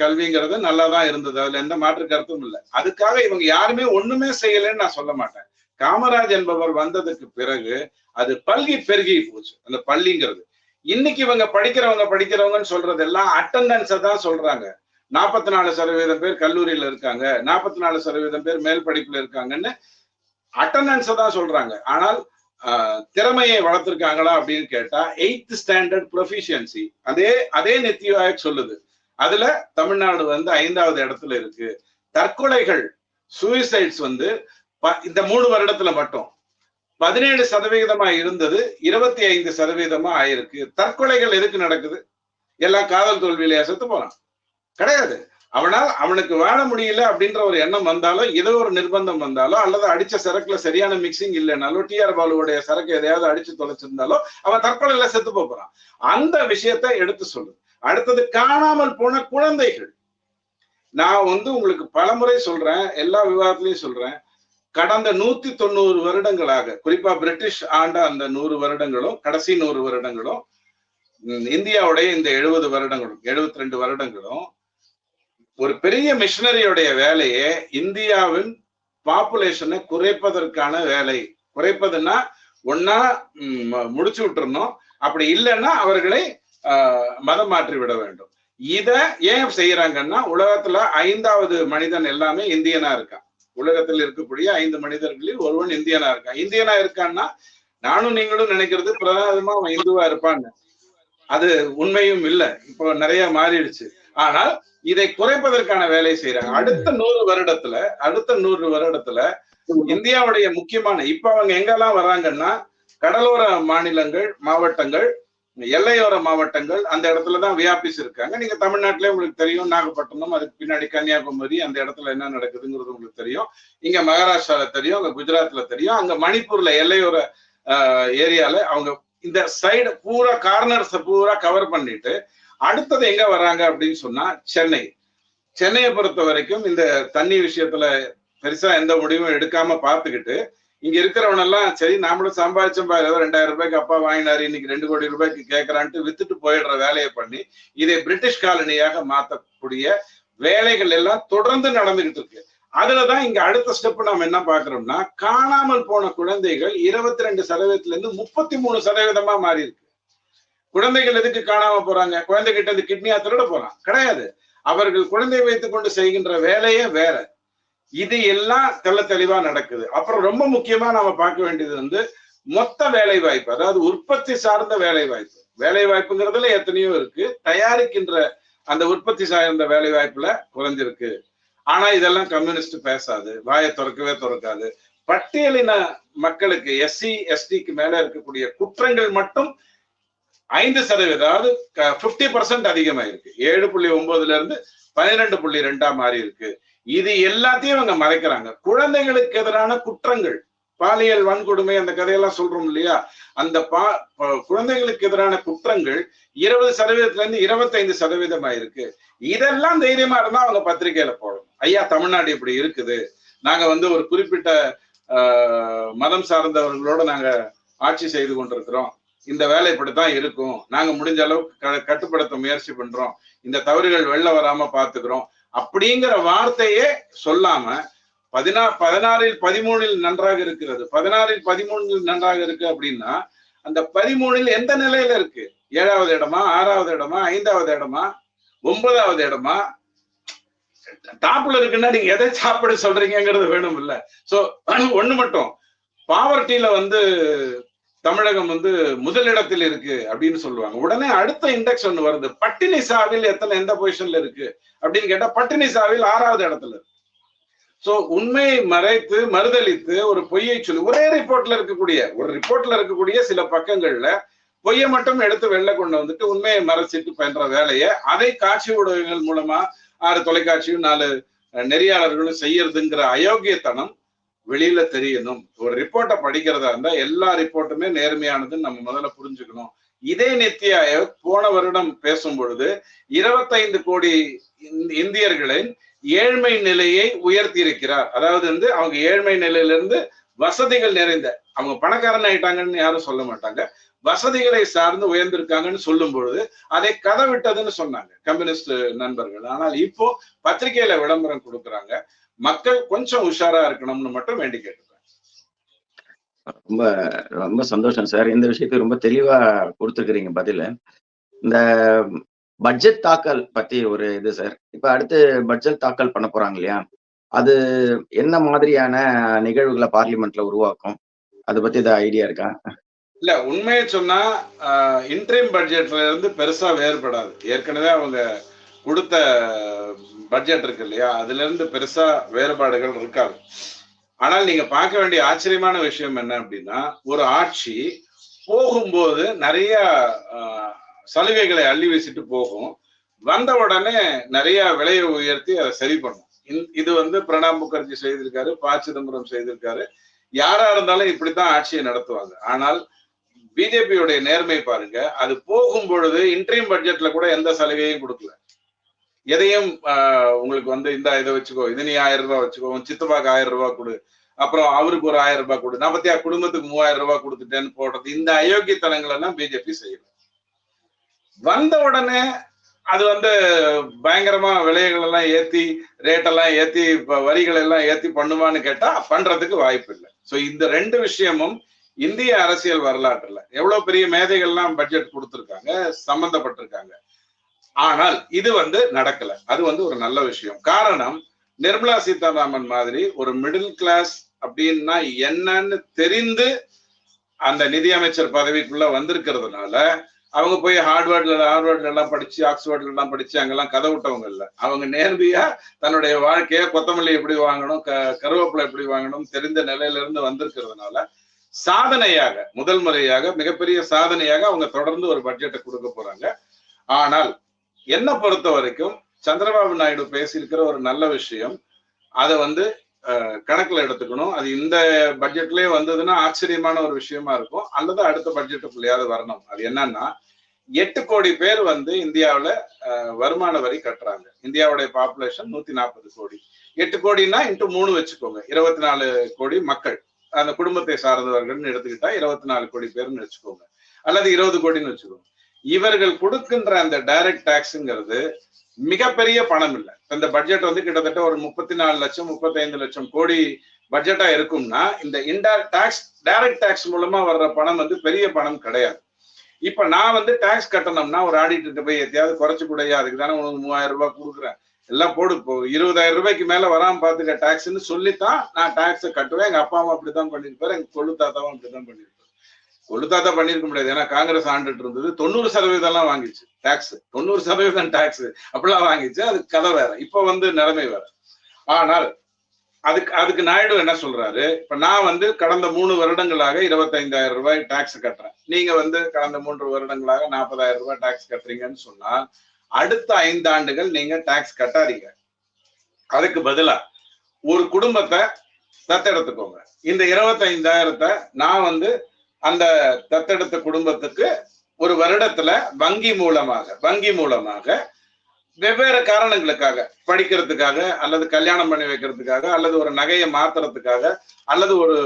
கல்விங்கிறது நல்லா தான் இருந்தது. அதுல எந்த மாற்று கருத்தும் இல்லை. அதுக்காக இவங்க யாருமே ஒண்ணுமே செய்யலைன்னு நான் சொல்ல மாட்டேன். காமராஜ் என்பவர் வந்ததுக்கு பிறகு அது பல்கி பெருகி போச்சு. அந்த பள்ளிங்கிறது. இன்னைக்கு இவங்க படிக்கிறவங்க படிக்கிறவங்கன்னு சொல்றது எல்லாம் அட்டண்டன்ஸை தான் சொல்றாங்க. நாற்பத்தி நாலு சதவீதம் பேர் கல்லூரியில இருக்காங்க. நாற்பத்தி நாலு சதவீதம் பேர் மேல் படிப்புல இருக்காங்கன்னு அட்டண்டன்ஸை தான் சொல்றாங்க. ஆனால் திறமையை வளர்த்திருக்காங்களா அப்படின்னு கேட்டா எயித் ஸ்டாண்டர்ட் ப்ரொஃபிஷியன்சி அதே அதே நித்தி ஆயோக் சொல்லுது. அதுல தமிழ்நாடு வந்து ஐந்தாவது இடத்துல இருக்கு. தற்கொலைகள் சூசைட்ஸ் வந்து ப- இந்த மூணு வருடத்துல மட்டும். பதினேழு சதவிகிதமா இருந்தது இருபத்தி ஐந்து சதவீதமா ஆயிருக்கு. தற்கொலைகள் எதுக்கு நடக்குது? எல்லாம் காதல் தோல்வியில செத்து போறான் கிடையாது. அவனால் அவனுக்கு வாழ முடியல அப்படின்ற ஒரு எண்ணம் வந்தாலோ ஏதோ ஒரு நிர்பந்தம் வந்தாலோ அல்லது அடிச்ச சரக்குல சரியான மிக்சிங் இல்லைனாலோ டிஆர் பாலுவோடைய சரக்கு எதையாவது அடிச்சு தொலைச்சிருந்தாலோ அவன் தற்கொலையில செத்து போறான். அந்த விஷயத்த எடுத்து சொல்லு. அடுத்தது காணாமல் போன குழந்தைகள். நான் வந்து உங்களுக்கு பலமுறை சொல்றேன் எல்லா விவாதத்திலையும் சொல்றேன். கடந்த நூத்தி தொண்ணூறு வருடங்களாக குறிப்பா பிரிட்டிஷ் ஆண்ட அந்த நூறு வருடங்களும் கடைசி நூறு வருடங்களும் இந்தியாவுடைய இந்த எழுபது வருடங்களும் எழுபத்தி ரெண்டு வருடங்களும் ஒரு பெரிய மிஷினரியுடைய வேலையே இந்தியாவின் பாப்புலேஷனை குறைப்பதற்கான வேலை. குறைப்பதுன்னா ஒன்னா முடிச்சு விட்டுறணும். அப்படி இல்லைன்னா அவர்களை ஆஹ், மதம் மாற்றி விட வேண்டும். இத ஏன் செய்யறாங்கன்னா உலகத்துல ஐந்தாவது மனிதன் எல்லாமே இந்தியனா இருக்கான். உலகத்தில் இருக்கக்கூடிய ஐந்து மனிதர்களில் ஒருவன் இந்தியனா இருக்கான். இந்தியனா இருக்கான்னா நானும் நீங்களும் நினைக்கிறது பிரதானமா அவன் இந்துவா இருப்பான்னு. அது உண்மையும் இல்லை. இப்போ நிறைய மாறிடுச்சு. ஆனால் இதை குறைப்பதற்கான வேலையை செய்யறாங்க அடுத்த நூறு வருடத்துல அடுத்த நூறு வருடத்துல இந்தியாவுடைய முக்கியமான இப்ப அவங்க எங்கெல்லாம் வர்றாங்கன்னா கடலோர மாநிலங்கள் மாவட்டங்கள் எல்லையோர மாவட்டங்கள் அந்த இடத்துலதான் வியாபிஸ் இருக்காங்க. நீங்க தமிழ்நாட்டிலே உங்களுக்கு தெரியும் நாகப்பட்டினம் அதுக்கு பின்னாடி கன்னியாகுமரி அந்த இடத்துல என்ன நடக்குதுங்கிறது உங்களுக்கு தெரியும். இங்க மகாராஷ்டிரால தெரியும் அங்க குஜராத்ல தெரியும். அங்க மணிப்பூர்ல எல்லையோர ஆஹ், ஏரியால அவங்க இந்த சைடு பூரா கார்னர்ஸ் பூரா கவர் பண்ணிட்டு அடுத்தது எங்க வர்றாங்க அப்படின்னு சொன்னா சென்னை. சென்னையை பொறுத்த வரைக்கும் இந்த தண்ணி விஷயத்துல பெருசா எந்த முடிவும் எடுக்காம பார்த்துக்கிட்டு இங்க இருக்கிறவனெல்லாம் சரி நாமளும் சம்பாதிச்சோம் ஏதோ ரெண்டாயிரம் ரூபாய்க்கு அப்பா வாங்கினாரு இன்னைக்கு ரெண்டு கோடி ரூபாய்க்கு கேட்கறான்ட்டு வித்துட்டு போயிடுற வேலையை பண்ணி இதை பிரிட்டிஷ் காலனியாக மாத்தக்கூடிய வேலைகள் எல்லாம் தொடர்ந்து நடந்துகிட்டு இருக்கு. அதுலதான் இங்க அடுத்த ஸ்டெப் நாம என்ன பாக்குறோம்னா காணாமல் போன குழந்தைகள் இருபத்தி ரெண்டு சதவீதத்துல இருந்து முப்பத்தி மூணு சதவீதமா மாறி இருக்கு குழந்தைகள் எதுக்கு காணாம போறாங்க? குழந்தைகிட்ட இருந்து கிட்னியா திருட போறான். கிடையாது. அவர்கள் குழந்தை வைத்துக் கொண்டு செய்கின்ற வேலையே வேற. இது எல்லாம் தெள்ள தெளிவா நடக்குது. அப்புறம் ரொம்ப முக்கியமா நாம பார்க்க வேண்டியது வந்து மொத்த வேலை வாய்ப்பு அதாவது உற்பத்தி சார்ந்த வேலை வாய்ப்பு வேலை வாய்ப்புங்கிறதுல எத்தனையோ இருக்கு. தயாரிக்கின்ற அந்த உற்பத்தி சார்ந்த வேலை வாய்ப்புல குறைஞ்சிருக்கு. ஆனா இதெல்லாம் கம்யூனிஸ்ட் பேசாது. வாயை திறக்கவே திறக்காது. பட்டியலின மக்களுக்கு எஸ்சி எஸ்டிக்கு மேல இருக்கக்கூடிய குற்றங்கள் மட்டும் ஐந்து சதவீதம் அதாவது பிப்டி பர்சன்ட் அதிகமாயிருக்கு. ஏழு புள்ளி ஒன்பதுல இருந்து பன்னிரெண்டு புள்ளி ரெண்டா மாறி இருக்கு. இது எல்லாத்தையும் அவங்க மறைக்கிறாங்க. குழந்தைகளுக்கு எதிரான குற்றங்கள். பாலியல் வன்கொடுமை அந்த கதையெல்லாம் சொல்றோம் இல்லையா? அந்த பா குழந்தைகளுக்கு எதிரான குற்றங்கள் இருபது சதவீதத்துல இருந்து இருபத்தைந்து சதவீதம் ஆயிருக்கு இதெல்லாம் தைரியமா இருந்தா அவங்க பத்திரிகையில போடணும். ஐயா தமிழ்நாடு இப்படி இருக்குது. நாங்க வந்து ஒரு குறிப்பிட்ட ஆஹ், மதம் சார்ந்தவர்களோட நாங்க ஆட்சி செய்து கொண்டிருக்கிறோம். இந்த வேலை இப்படித்தான் இருக்கும். நாங்க முடிஞ்ச அளவுக்கு க- கட்டுப்படுத்த முயற்சி பண்றோம். இந்த தவறுகள் வெளில வராம பாத்துக்கிறோம். அப்படிங்கிற வார்த்தையே சொல்லாம பதினா பதினாறில் பதிமூணில் நன்றாக இருக்கிறது. பதினாறில் பதிமூணில் நன்றாக இருக்கு அப்படின்னா அந்த பதிமூணில் எந்த நிலையில இருக்கு? ஏழாவது இடமா ஆறாவது இடமா ஐந்தாவது இடமா ஒன்பதாவது இடமா? டாப்ல இருக்குன்னா நீங்க எதை சாப்பிட சொல்றீங்கிறது வேணும் இல்ல சோ ஒண்ணு மட்டும். பாவர்ட்டியில வந்து தமிழகம் வந்து முதலிடத்தில் இருக்கு அப்படின்னு சொல்லுவாங்க. உடனே அடுத்த இண்டெக்ஸ் ஒண்ணு வருது. பட்டினி சாவில் எத்தனை எந்த பொசிஷன்ல இருக்கு? அப்படின்னு கேட்டா பட்டினி சாவில் ஆறாவது இடத்துல இருக்கு. சோ உண்மையை மறைத்து மறுதளித்து ஒரு பொய்யை சொல்லி ஒரே ரிப்போர்ட்ல இருக்கக்கூடிய ஒரு ரிப்போர்ட்ல இருக்கக்கூடிய சில பக்கங்கள்ல பொய்யை மட்டும் எடுத்து வெளில கொண்டு வந்துட்டு உண்மையை மறைச்சிட்டு பண்ற வேலையை அதை காட்சி ஊடகங்கள் மூலமா ஆறு தொலைக்காட்சியும் நாலு நெறியாளர்களும் செய்யறதுங்கிற அயோக்கியத்தனம் வெளியில தெரியணும். ஒரு ரிப்போர்ட்டை படிக்கிறதா இருந்தா எல்லா ரிப்போர்ட்டுமே நேர்மையானதுன்னு நம்ம முதல்ல புரிஞ்சுக்கணும். இதே நித்தி ஆயோக் போன வருடம் பேசும் பொழுது இருபத்தைந்து கோடி இந்தியர்களின் ஏழ்மை நிலையை உயர்த்தி இருக்கிறார் அதாவது வந்து அவங்க ஏழ்மை நிலையிலிருந்து வசதிகள் நிறைந்த அவங்க பணக்காரன் ஆயிட்டாங்கன்னு யாரும் சொல்ல மாட்டாங்க. வசதிகளை சார்ந்து உயர்ந்திருக்காங்கன்னு சொல்லும் பொழுது அதை கதை விட்டதுன்னு சொன்னாங்க. கம்யூனிஸ்ட் நண்பர்கள். ஆனால் இப்போ பத்திரிகையில விளம்பரம் கொடுக்கறாங்க. மக்கள் கொஞ்சம் உஷாரா இருக்கணும்னு மட்டும் வேண்டி கேட்டுக்கிறேன் ரொம்ப ரொம்ப சந்தோஷம் சார். இந்த விஷயத்துக்கு ரொம்ப தெளிவா கொடுத்துருக்கிறீங்க பதில். இந்த பட்ஜெட் தாக்கல் பத்தி ஒரு இது சார். இப்ப அடுத்து பட்ஜெட் தாக்கல் பண்ண போறாங்க இல்லையா? அது என்ன மாதிரியான நிகழ்வுகளை பார்லிமெண்ட்ல உருவாக்கும்? அதை பத்தி ஏதாவது ஐடியா இருக்கா? இல்ல உண்மையை சொன்னா இன்ட்ரீம் பட்ஜெட்ல இருந்து பெருசா வேறுபடாது. ஏற்கனவே அவங்க கொடுத்த பட்ஜெட் இருக்கு இல்லையா? அதுல இருந்து பெருசா வேறுபாடுகள் இருக்காது. ஆனால் நீங்க பார்க்க வேண்டிய ஆச்சரியமான விஷயம் என்ன அப்படின்னா ஒரு ஆட்சி போகும்போது நிறைய ஆஹ், சலுகைகளை அள்ளி வீசிட்டு போகும். வந்த உடனே நிறைய விலையை உயர்த்தி அதை சரி பண்ணும். இது வந்து பிரணாப் முகர்ஜி செய்திருக்காரு ப. சிதம்பரம் செய்திருக்காரு. யாரா இருந்தாலும் இப்படித்தான் ஆட்சியை நடத்துவாங்க. ஆனால் பிஜேபியுடைய நேர்மை பாருங்க அது போகும் பொழுது இன்ட்ரீம் பட்ஜெட்ல கூட எந்த சலுகையும் கொடுக்கல. எதையும் உங்களுக்கு வந்து இந்த இதை வச்சுக்கோ இது நீ ஆயிரம் ரூபாய் வச்சுக்கோ உன் சித்தப்பாக்கு ஆயிரம் ரூபாய் கொடு அப்புறம் அவருக்கு ஒரு ஆயிரம் ரூபாய் கொடு நான் பத்தியா குடும்பத்துக்கு மூவாயிரம் ரூபாய் கொடுத்துட்டேன்னு போடுறது இந்த அயோக்கியத்தனங்கள் எல்லாம் பிஜேபி செய்யல. வந்த உடனே அது வந்து பயங்கரமா விலைகள் எல்லாம் ஏத்தி ரேட் எல்லாம் ஏத்தி இப்ப வரிகள் எல்லாம் ஏத்தி பண்ணுவான்னு கேட்டா பண்றதுக்கு வாய்ப்பு இல்லை. சோ இந்த ரெண்டு விஷயமும் இந்திய அரசியல் வரலாற்றுல எவ்வளவு பெரிய மேதைகள்லாம் பட்ஜெட் கொடுத்துருக்காங்க சம்பந்தப்பட்டிருக்காங்க. ஆனால் இது வந்து நடக்கல. அது வந்து ஒரு நல்ல விஷயம். காரணம் நிர்மலா சீதாராமன் மாதிரி ஒரு மிடில் கிளாஸ் அப்படின்னா என்னன்னு தெரிந்து அந்த நிதியமைச்சர் பதவிக்குள்ள வந்திருக்கிறதுனால அவங்க போய் ஹார்ட்வேர்ட்ல ஹார்வர்ட்ல எல்லாம் படிச்சு ஆக்ஸ்போர்ட்ல எல்லாம் படிச்சு அங்கெல்லாம் கதை விட்டவங்க இல்ல. அவங்க நேர்மையா தன்னுடைய வாழ்க்கைய கொத்தமல்லி எப்படி வாங்கணும் க கருவேப்பிலை எப்படி வாங்கணும் தெரிந்த நிலையில இருந்து வந்திருக்கிறதுனால சாதனையாக முதல் முறையாக மிகப்பெரிய சாதனையாக அவங்க தொடர்ந்து ஒரு பட்ஜெட்டை கொடுக்க போறாங்க. ஆனால் என்ன பொறுத்த வரைக்கும் சந்திரபாபு நாயுடு பேசியிருக்கிற ஒரு நல்ல விஷயம் அதை வந்து அஹ், கணக்குல எடுத்துக்கணும். அது இந்த பட்ஜெட்லயே வந்ததுன்னா ஆச்சரியமான ஒரு விஷயமா இருக்கும். அல்லது அடுத்த பட்ஜெட்டுக்குள்ளேயாவது வரணும். அது என்னன்னா எட்டு கோடி பேர் வந்து இந்தியாவுல அஹ், வருமான வரி கட்டுறாங்க. இந்தியாவுடைய பாப்புலேஷன் நூத்தி நாற்பது கோடி. எட்டு கோடினா இன்ட்டு மூணு வச்சுக்கோங்க. இருபத்தி நாலு கோடி மக்கள். அந்த குடும்பத்தை சார்ந்தவர்கள்னு எடுத்துக்கிட்டா இருபத்தி நாலு கோடி பேர்னு வச்சுக்கோங்க. அல்லது இருபது கோடின்னு வச்சுக்கோங்க. இவர்கள் கொடுக்கின்ற அந்த டைரக்ட் டாக்ஸ்ங்கிறது மிகப்பெரிய பணம் இல்லை இந்த பட்ஜெட் வந்து கிட்டத்தட்ட ஒரு முப்பத்தி நாலு லட்சம் முப்பத்தைந்து லட்சம் கோடி பட்ஜெட்டா இருக்கும்னா இந்த இன்டைரக்ட் டாக்ஸ் டைரக்ட் டாக்ஸ் மூலமா வர்ற பணம் வந்து பெரிய பணம் கிடையாது. இப்ப நான் வந்து டாக்ஸ் கட்டணும்னா ஒரு ஆடிட்டு போய் எத்தையாவது குறைச்சு கூடயா அதுக்கு தானே உனக்கு மூவாயிரம் ரூபாய் கொடுக்குறேன். எல்லாம் போடு இப்போ இருபதாயிரம் ரூபாய்க்கு மேல வராம பாத்துக்க டாக்ஸ்ன்னு சொல்லித்தான் நான் டாக்ஸை கட்டுவேன். எங்க அப்பா அம்மா அப்படித்தான் பண்ணிருப்பாரு எங்க கொள்ளு தாத்தாவும் அப்படிதான் பண்ணிருப்பாரு. கொள்ளு பண்ணிருக்க முடியாது. ஏன்னா காங்கிரஸ் ஆண்டுட்டு இருந்தது. தொண்ணூறு சதவீதம் எல்லாம் வாங்கிச்சு. டாக்ஸ் தொண்ணூறு சதவீதம் டாக்ஸ் அப்படிலாம் வாங்கிச்சு. அது கதை வேற. இப்ப வந்து நிலைமை வேற. ஆனால் அதுக்கு அதுக்கு நாயுடு என்ன சொல்றாரு? இப்ப நான் வந்து கடந்த மூணு வருடங்களாக இருபத்தைந்தாயிரம் ரூபாய் டாக்ஸ் கட்டுறேன். நீங்க வந்து கடந்த மூன்று வருடங்களாக நாற்பதாயிரம் ரூபாய் டாக்ஸ் கட்டுறீங்கன்னு சொன்னா அடுத்த ஐந்து ஆண்டுகள் நீங்க டாக்ஸ் கட்டாதீங்க. அதுக்கு பதிலா ஒரு குடும்பத்தை தத்தெடுத்துக்கோங்க. இந்த இருபத்தைந்தாயிரத்தை நான் வந்து அந்த தத்தெடுத்த குடும்பத்துக்கு ஒரு வருடத்துல வங்கி மூலமாக வங்கி மூலமாக வெவ்வேறு காரணங்களுக்காக படிக்கிறதுக்காக அல்லது கல்யாணம் பண்ணி வைக்கிறதுக்காக அல்லது ஒரு நகையை மாத்துறதுக்காக அல்லது ஒரு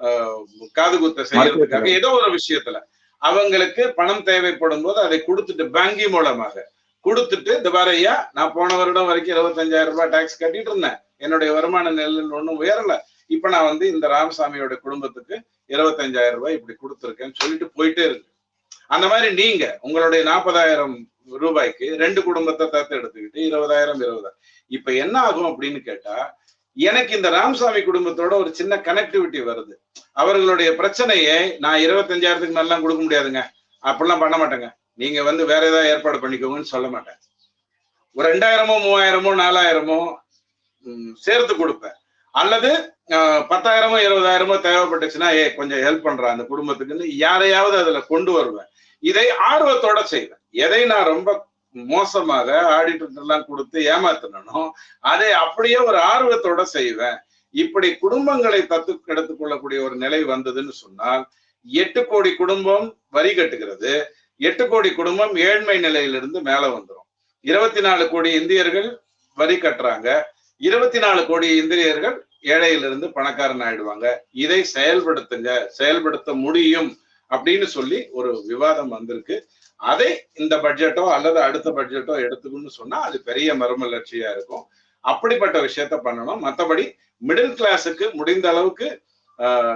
ஆஹ், காது குத்த செய்யறதுக்காக ஏதோ ஒரு விஷயத்துல அவங்களுக்கு பணம் தேவைப்படும் போது அதை கொடுத்துட்டு வங்கி மூலமாக கொடுத்துட்டு ஐயா நான் போன வருடம் வரைக்கும் இருபத்தஞ்சாயிரம் ரூபாய் டாக்ஸ் கட்டிட்டு இருந்தேன். என்னுடைய வருமான நிலையில் ஒன்றும் உயரல. இப்ப நான் வந்து இந்த ராமசாமியோட குடும்பத்துக்கு இருபத்தஞ்சாயிரம் ரூபாய் இப்படி கொடுத்துருக்கேன்னு சொல்லிட்டு போயிட்டே இருக்கு. அந்த மாதிரி நீங்க உங்களுடைய நாற்பதாயிரம் ரூபாய்க்கு ரெண்டு குடும்பத்தை தத்து எடுத்துக்கிட்டு இருபதாயிரம் இருபதாயிரம் இப்ப என்ன ஆகும் அப்படின்னு கேட்டா எனக்கு இந்த ராமசாமி குடும்பத்தோட ஒரு சின்ன கனெக்டிவிட்டி வருது. அவர்களுடைய பிரச்சனையை நான் இருபத்தஞ்சாயிரத்துக்கு மேலாம் கொடுக்க முடியாதுங்க. அப்படிலாம் பண்ண மாட்டேங்க. நீங்க வந்து வேற ஏதாவது ஏற்பாடு பண்ணிக்கோங்கன்னு சொல்ல மாட்டேன். ஒரு ரெண்டாயிரமோ மூவாயிரமோ நாலாயிரமோ சேர்த்து கொடுப்பேன். அல்லது பத்தாயிரமோ இருபதாயிரமோ தேவைப்பட்டுச்சுன்னா ஏ கொஞ்சம் ஹெல்ப் பண்றேன் அந்த குடும்பத்துக்குன்னு யாரையாவது அதுல கொண்டு வருவேன். இதை ஆர்வத்தோட செய்வேன். எதை நான் ரொம்ப மோசமாக ஆடிட்டர்லாம் கொடுத்து ஏமாத்தினோ அதை அப்படியே ஒரு ஆர்வத்தோட செய்வேன். இப்படி குடும்பங்களை தத்து எடுத்துக் கொள்ளக்கூடிய ஒரு நிலை வந்ததுன்னு சொன்னால் எட்டு கோடி குடும்பம் வரி கட்டுகிறது. எட்டு கோடி குடும்பம் ஏழ்மை நிலையிலிருந்து மேல வந்துடும் இருபத்தி நாலு கோடி இந்தியர்கள் வரி கட்டுறாங்க. இருபத்தி நாலு கோடி இந்திரியர்கள் ஏழையிலிருந்து பணக்காரன் ஆயிடுவாங்க. இதை செயல்படுத்துங்க செயல்படுத்த முடியும் அப்படின்னு சொல்லி ஒரு விவாதம் வந்திருக்கு. அதை இந்த பட்ஜெட்டோ அல்லது அடுத்த பட்ஜெட்டோ எடுத்துக்கணும்னு சொன்னா அது பெரிய மறுமலர்ச்சியா இருக்கும். அப்படிப்பட்ட விஷயத்த பண்ணணும். மற்றபடி மிடில் கிளாஸுக்கு முடிந்த அளவுக்கு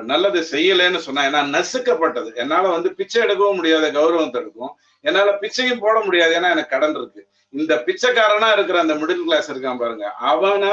நல்லது செய்யலைன்னு சொன்னா ஏன்னா நசுக்கப்பட்டது. என்னால வந்து பிச்சை எடுக்கவும் முடியாத கௌரவத்தை எடுக்கும். என்னால பிச்சையும் போட முடியாது ஏன்னா எனக்கு கடன் இருக்கு. இந்த பிச்சைக்காரனா இருக்கிற அந்த மிடில் கிளாஸ் இருக்கான் பாருங்க. அவனை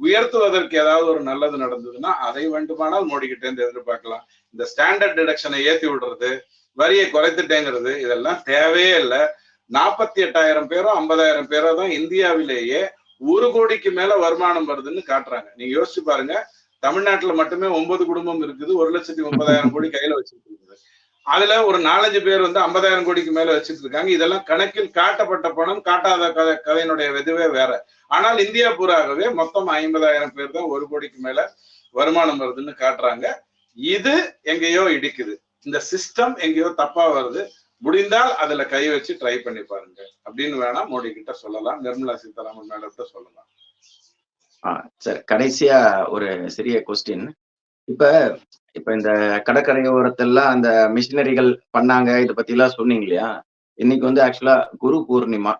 உயர்த்துவதற்கு ஏதாவது ஒரு நல்லது நடந்ததுன்னா அதை வேண்டுமானால் மோடி கிட்ட இருந்து எதிர்பார்க்கலாம். இந்த ஸ்டாண்டர்ட் டிடக்ஷனை ஏத்தி விடுறது வரியை குறைத்துட்டேங்கிறது இதெல்லாம் தேவையே இல்லை. நாற்பத்தி எட்டாயிரம் பேரோ ஐம்பதாயிரம் பேரோ தான் இந்தியாவிலேயே ஒரு கோடிக்கு மேல வருமானம் வருதுன்னு காட்டுறாங்க. நீங்க யோசிச்சு பாருங்க. தமிழ்நாட்டுல மட்டுமே ஒன்பது குடும்பம் இருக்குது ஒரு லட்சத்தி முப்பதாயிரம் கோடி கையில வச்சுட்டு இருக்குது அதுல ஒரு நாலஞ்சு பேர் வந்து ஐம்பதாயிரம் கோடிக்கு மேல வச்சுட்டு இருக்காங்க. இதெல்லாம் கணக்கில் காட்டப்பட்ட பணம் காட்டாத கதை கதையினுடைய இதுவே வேற. ஆனால் இந்தியா பூராகவே மொத்தம் ஐம்பதாயிரம் பேர் தான் ஒரு கோடிக்கு மேல வருமானம் வருதுன்னு காட்டுறாங்க. இது எங்கேயோ இடிக்குது. இந்த சிஸ்டம் எங்கேயோ தப்பா வருது. முடிந்தால் அதுல கை வச்சு ட்ரை பண்ணி பாருங்க. அப்படின்னு வேணா மோடி கிட்ட சொல்லலாம். நிர்மலா சீதாராமன் மேடம் கிட்ட சொல்லலாம். ஆஹ் சரி. கடைசியா ஒரு சிறிய கொஸ்டின் இப்ப இப்ப இந்த கடற்கரையோரத்தெல்லாம் அந்த மிஷினரிகள் பண்ணாங்க இதை பத்தி எல்லாம் சொன்னீங்க இல்லையா இன்னைக்கு வந்து ஆக்சுவலா குரு பூர்ணிமா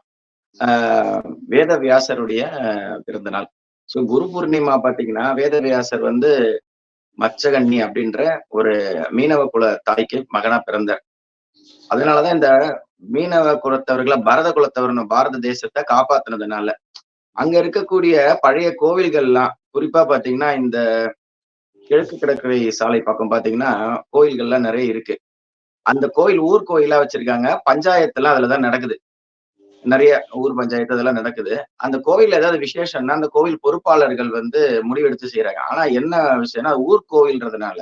ஆஹ் வேதவியாசருடைய பிறந்த நாள். ஸோ குரு பூர்ணிமா பாத்தீங்கன்னா வேதவியாசர் வந்து மச்சகன்னி அப்படின்ற ஒரு மீனவ குல தாய்க்கு மகனா பிறந்தார். அதனாலதான் இந்த மீனவ குலத்தவர்களை பரத குலத்தவர்னு பாரத தேசத்தை காப்பாத்துனதுனால அங்க இருக்கக்கூடிய பழைய கோவில்கள்லாம் குறிப்பா பாத்தீங்கன்னா இந்த கிழக்கு கடற்கரை சாலை பக்கம் பாத்தீங்கன்னா கோயில்கள்லாம் நிறைய இருக்கு. அந்த கோயில் ஊர் கோயிலா வச்சிருக்காங்க. பஞ்சாயத்துலாம் அதுலதான் நடக்குது. நிறைய ஊர் பஞ்சாயத்து அதெல்லாம் நடக்குது. அந்த கோவில் ஏதாவது விசேஷம்னா அந்த கோவில் பொறுப்பாளர்கள் வந்து முடிவெடுத்து செய்யறாங்க ஆனா என்ன விஷயம்னா ஊர் கோவில்ன்றதுனால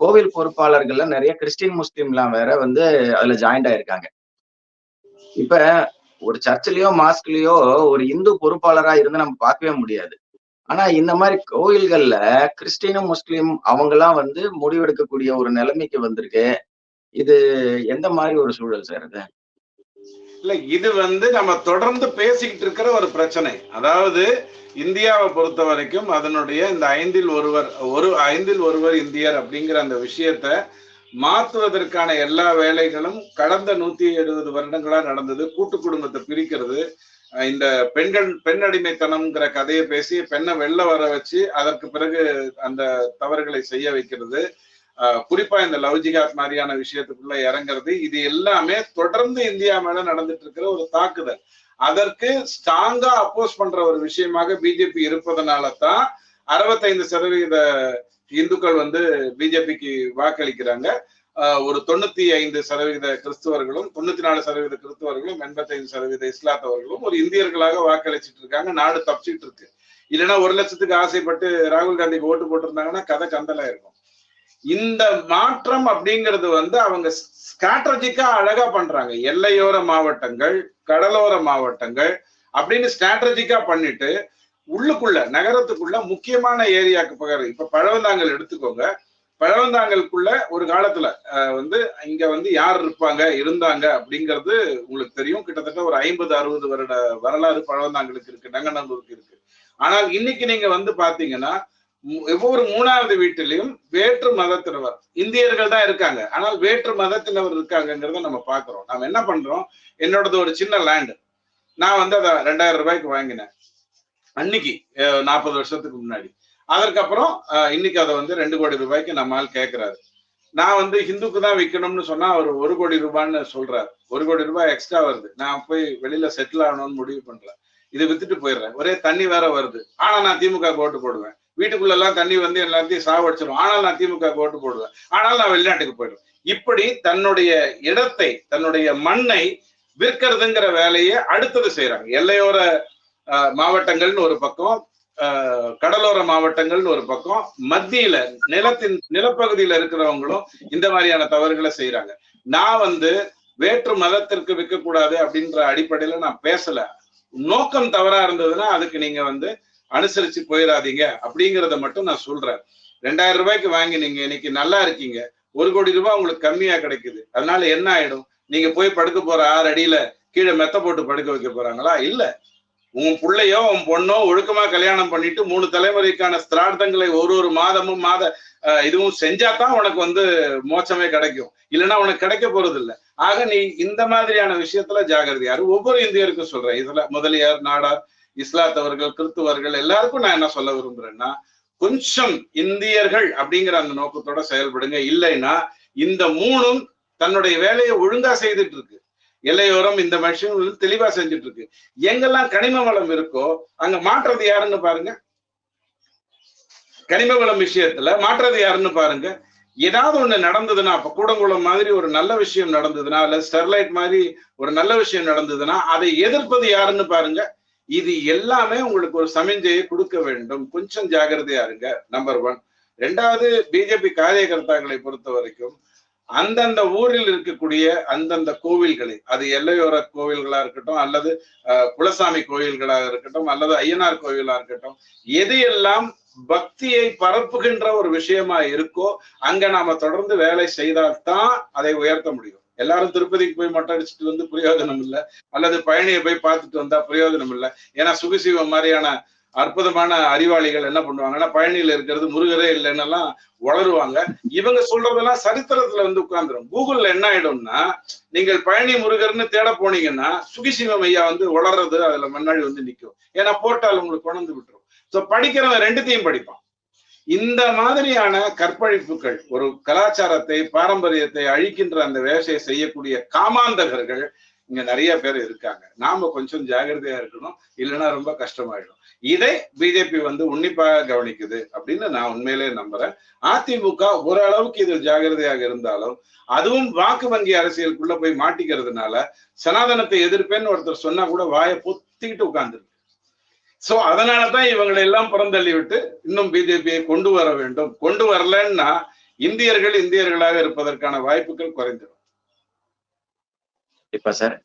கோவில் பொறுப்பாளர்கள்ல நிறைய கிறிஸ்டின் முஸ்லீம்லாம் வேற வந்து அதுல ஜாயிண்ட் ஆயிருக்காங்க. இப்ப ஒரு சர்ச்சிலயோ மாஸ்க்லயோ ஒரு இந்து பொறுப்பாளரா இருந்து நம்ம பார்க்கவே முடியாது. ஆனா இந்த மாதிரி கோயில்கள்ல கிறிஸ்டினும் முஸ்லீம் அவங்கெல்லாம் வந்து முடிவெடுக்கக்கூடிய ஒரு நிலைமைக்கு வந்திருக்கு. இது எந்த மாதிரி ஒரு சூழல் சார் இது? இல்ல இது வந்து நம்ம தொடர்ந்து பேசிக்கிட்டு இருக்கிற ஒரு பிரச்சனை. அதாவது இந்தியாவை பொறுத்த வரைக்கும் அதனுடைய இந்த ஐந்தில் ஒருவர் ஒரு ஐந்தில் ஒருவர் இந்தியர் அப்படிங்கிற அந்த விஷயத்த மாற்றுவதற்கான எல்லா வேலைகளும் கடந்த நூத்தி எழுபது வருடங்களா நடந்தது. கூட்டு குடும்பத்தை பிரிக்கிறது. இந்த பெண்கள் பெண் அடிமைத்தனம்ங்கிற கதையை பேசி பெண்ணை வெளில வர வச்சு அதற்கு பிறகு அந்த தவறுகளை செய்ய வைக்கிறது. குறிப்பா இந்த லவ் ஜிகாத் மாதிரியான விஷயத்துக்குள்ள இறங்குறது இது எல்லாமே தொடர்ந்து இந்தியா மேல நடந்துட்டு இருக்கிற ஒரு தாக்குதல். அதற்கு ஸ்ட்ராங்கா அப்போஸ் பண்ற ஒரு விஷயமாக பிஜேபி இருப்பதனால தான் அறுபத்தைந்து சதவீத இந்துக்கள் வந்து பிஜேபிக்கு வாக்களிக்கிறாங்க. ஒரு தொண்ணூத்தி ஐந்து சதவீத கிறிஸ்துவர்களும் தொண்ணூத்தி நாலு சதவீத கிறிஸ்துவர்களும் எண்பத்தைந்து சதவீத இஸ்லாத்தவர்களும் ஒரு இந்தியர்களாக வாக்களிச்சிட்டு இருக்காங்க நாடு தப்பிச்சிட்டு இருக்கு. இல்லைன்னா ஒரு லட்சத்துக்கு ஆசைப்பட்டு ராகுல் காந்திக்கு ஓட்டு போட்டிருந்தாங்கன்னா கதை கந்தலா இருக்கும். இந்த மாற்றம் அப்படிங்கிறது வந்து அவங்க ஸ்ட்ராட்டஜிக்கா அழகா பண்றாங்க. எல்லையோர மாவட்டங்கள் கடலோர மாவட்டங்கள் அப்படின்னு ஸ்ட்ராட்டஜிக்கா பண்ணிட்டு உள்ளுக்குள்ள நகரத்துக்குள்ள முக்கியமான ஏரியாக்கு பகரம் இப்ப பழவந்தாங்கல் எடுத்துக்கோங்க. பழவந்தாங்கலுக்குள்ள ஒரு காலத்துல வந்து இங்க வந்து யார் இருப்பாங்க இருந்தாங்க அப்படிங்கிறது உங்களுக்கு தெரியும். கிட்டத்தட்ட ஒரு ஐம்பது அறுபது வருட வரலாறு பழவந்தாங்கலுக்கு இருக்கு நங்கநல்லூருக்கு இருக்கு. ஆனால் இன்னைக்கு நீங்க வந்து பாத்தீங்கன்னா ஒவ்வொரு மூணாவது வீட்டிலையும் வேற்று மதத்தினவர் இந்தியர்கள் தான் இருக்காங்க. ஆனால் வேற்று மதத்தினவர் இருக்காங்கங்கிறத நம்ம பாக்குறோம். நாம என்ன பண்றோம்? என்னோடது ஒரு சின்ன லேண்டு நான் வந்து அதை ரெண்டாயிரம் ரூபாய்க்கு வாங்கினேன். அன்னைக்கு நாற்பது வருஷத்துக்கு முன்னாடி. அதற்கப்புறம் இன்னைக்கு அதை வந்து ரெண்டு கோடி ரூபாய்க்கு நம்மால் கேட்கிறாரு நான் வந்து ஹிந்துக்கு தான் விற்கணும்னு சொன்னா அவர் ஒரு கோடி ரூபான்னு சொல்றாரு. ஒரு கோடி ரூபாய் எக்ஸ்ட்ரா வருது. நான் போய் வெளியில செட்டில் ஆகணும்னு முடிவு பண்றேன். இதை வித்துட்டு போயிடுறேன். ஒரே தண்ணி வேற வருது. ஆனா நான் திமுக ஓட்டு போடுவேன். வீட்டுக்குள்ள எல்லாம் தண்ணி வந்து எல்லாத்தையும் சாவடிச்சிடும் ஆனால் நான் திமுக ஓட்டு போடுவேன். ஆனால் நான் வெளிநாட்டுக்கு போயிடுவேன். இப்படி தன்னுடைய இடத்தை தன்னுடைய மண்ணை விற்கிறதுங்கிற வேலையை அடுத்தது செய்யறாங்க எல்லையோர மாவட்டங்கள்னு ஒரு பக்கம் கடலோர மாவட்டங்கள்னு ஒரு பக்கம் மத்தியில நிலத்தின் நிலப்பகுதியில இருக்கிறவங்களும் இந்த மாதிரியான தவறுகளை செய்யறாங்க நான் வந்து வேற்று மதத்திற்கு விற்கக்கூடாது அப்படின்ற அடிப்படையில நான் பேசல. நோக்கம் தவறா இருந்ததுன்னா அதுக்கு நீங்க வந்து அனுசரிச்சு போயிடாதீங்க அப்படிங்கிறத மட்டும் நான் சொல்றேன். ரெண்டாயிரம் ரூபாய்க்கு வாங்கி நீங்க இன்னைக்கு நல்லா இருக்கீங்க. ஒரு கோடி ரூபாய் உங்களுக்கு கம்மியா கிடைக்குது. அதனால என்ன ஆயிடும்? நீங்க போய் படுக்க போற ஆறு அடியில கீழே மெத்த போட்டு படுக்க வைக்க போறாங்களா? இல்ல. உன் புள்ளையோ உன் பொண்ணோ ஒழுக்கமா கல்யாணம் பண்ணிட்டு மூணு தலைமுறைக்கான ஸ்திரார்த்தங்களை ஒரு ஒரு மாதமும் மாத இதுவும் செஞ்சாதான் உனக்கு வந்து மோச்சமே கிடைக்கும். இல்லைன்னா உனக்கு கிடைக்க போறது இல்லை ஆக நீ இந்த மாதிரியான விஷயத்துல ஜாகிரதையாரு. ஒவ்வொரு இந்தியருக்கும் சொல்றேன். இதுல முதலியார் நாடார் இஸ்லாத்தவர்கள் கிறிஸ்துவர்கள் எல்லாருக்கும் நான் என்ன சொல்ல விரும்புறேன்னா கொஞ்சம் இந்தியர்கள் அப்படிங்கிற அந்த நோக்கத்தோட செயல்படுங்க. இல்லைன்னா இந்த மூணும் தன்னுடைய வேலையை ஒழுங்கா செய்துட்டு இருக்கு. எல்லையோரம் இந்த மனுஷன் தெளிவா செஞ்சுட்டு இருக்கு எங்கெல்லாம் கனிம வளம் இருக்கோ அங்க மாற்றுறது யாருன்னு பாருங்க. கனிம வளம் விஷயத்துல மாற்றுறது யாருன்னு பாருங்க. ஏதாவது ஒண்ணு நடந்ததுன்னா அப்ப கூடங்குளம் மாதிரி ஒரு நல்ல விஷயம் நடந்ததுன்னா இல்ல ஸ்டெர்லைட் மாதிரி ஒரு நல்ல விஷயம் நடந்ததுன்னா அதை எதிர்ப்பது யாருன்னு பாருங்க. இது எல்லாமே உங்களுக்கு ஒரு சமிஞ்சையை கொடுக்க வேண்டும். கொஞ்சம் ஜாகிரதையா இருங்க நம்பர் ஒன் ரெண்டாவது பிஜேபி காரியகர்த்தாக்களை பொறுத்த வரைக்கும் அந்தந்த ஊரில் இருக்கக்கூடிய அந்தந்த கோவில்களை அது எல்லையோர கோவில்களா இருக்கட்டும் அல்லது அஹ், குலசாமி கோவில்களாக இருக்கட்டும் அல்லது ஐயனார் கோவிலா இருக்கட்டும் எதையெல்லாம் பக்தியை பரப்புகின்ற ஒரு விஷயமா இருக்கோ அங்க நாம தொடர்ந்து வேலை செய்தால்தான் அதை உயர்த்த முடியும். எல்லாரும் திருப்பதிக்கு போய் மொட்டை அடிச்சுட்டு வந்து பிரயோஜனம் இல்லை. அல்லது பழனியை போய் பார்த்துட்டு வந்தா பிரயோஜனம் இல்லை. ஏன்னா சுகசீவம் மாதிரியான அற்புதமான அறிவாளிகள் என்ன பண்ணுவாங்கன்னா பழனியில இருக்கிறது முருகரே இல்லைன்னெல்லாம் வளருவாங்க. இவங்க சொல்றதெல்லாம் சரித்திரத்துல வந்து உட்கார்ந்துரும். கூகுள்ல என்ன ஆயிடும்னா நீங்கள் பழனி முருகர்னு தேட போனீங்கன்னா சுகிசிவம் ஐயா வந்து வளர்றது அதுல முன்னாடி வந்து நிக்கும். ஏன்னா போர்ட்டால் உங்களுக்கு கொண்டு விட்டுரும். சோ படிக்கிறவன் ரெண்டுத்தையும் படிப்பான். இந்த மாதிரியான கற்பழிப்புகள் ஒரு கலாச்சாரத்தை பாரம்பரியத்தை அழிக்கின்ற அந்த வேலையை செய்யக்கூடிய காமாந்தகர்கள் இங்க நிறைய பேர் இருக்காங்க. நாம கொஞ்சம் ஜாகிரதையா இருக்கணும். இல்லைன்னா ரொம்ப கஷ்டமாயிடும். இதை பிஜேபி வந்து உன்னிப்பாக கவனிக்குது அப்படின்னு நான் உண்மையிலே நம்புறேன். அதிமுக ஓரளவுக்கு இதில் ஜாகிரதையாக இருந்தாலும் அதுவும் வாக்கு வங்கி அரசியலுக்குள்ள போய் மாட்டிக்கிறதுனால சனாதனத்தை எதிர்ப்பேன்னு ஒருத்தர் சொன்னா கூட வாயை பொத்திக்கிட்டு உட்கார்ந்துருக்கு சோ அதனாலதான் இவங்களை எல்லாம் புறந்தள்ளி விட்டு இன்னும் பிஜேபியை கொண்டு வர வேண்டும். கொண்டு வரலன்னா இந்தியர்கள் இந்தியர்களாக இருப்பதற்கான வாய்ப்புகள் குறைந்துடும் இப்ப சார்.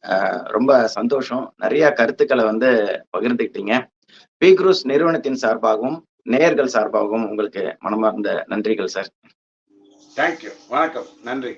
ரொம்ப சந்தோஷம். நிறைய கருத்துக்களை வந்து பகிர்ந்துக்கிட்டீங்க. பி. குரூஸ் நிறுவனத்தின் சார்பாகவும் நேயர்கள் சார்பாகவும் உங்களுக்கு மனமார்ந்த நன்றிகள் சார். தேங்க்யூ வணக்கம். நன்றி.